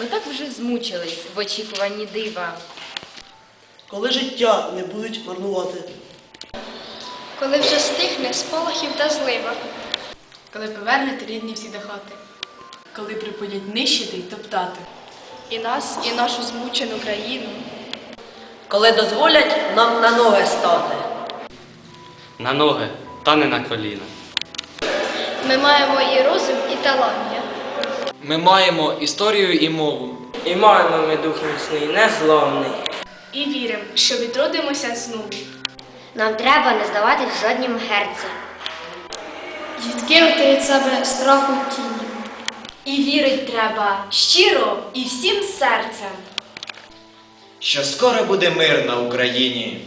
Ми так вже змучились в очікуванні дива. Коли життя не будуть марнувати. Коли вже стихне сполохів та злива. коли повернете рідні всі до хати, коли припинять нищити й топтати. І нас, і нашу змучену країну. коли дозволять нам на ноги стати. На ноги, та не на коліна. Ми маємо і розум, і талання. Ми маємо історію і мову. І маємо ми дух міцний, незламний. І віримо, що відродимося знову. Нам треба не здавати в жоднім герці. Відкинути від себе страху тіні. І вірить треба щиро і всім серцем. що скоро буде мир на Україні.